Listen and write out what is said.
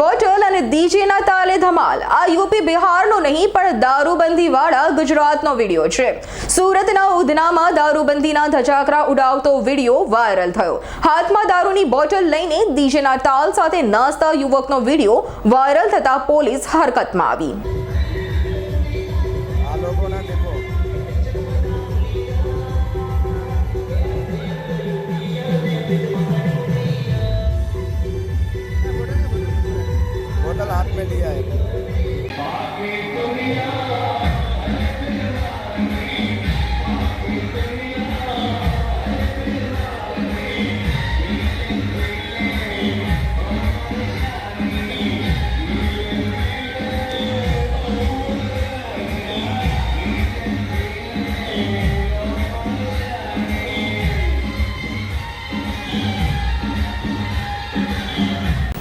Bottle અને ડીજેના તાલે ધમાલ. આ યુપી બિહારનો નહીં, પણ દારૂબંધી વાળા ગુજરાતનો વીડિયો છે. સુરતના ઉધનામાં દારૂબંધીના ધજાકરા ઉડાવતો વીડિયો વાયરલ થયો. હાથમાં દારૂની બોટલ લઈને ડીજેના તાલ સાથે નાચતા યુવકનો વીડિયો વાયરલ થતા પોલીસ હરકતમાં આવી. बोतल हाथ में लिया है।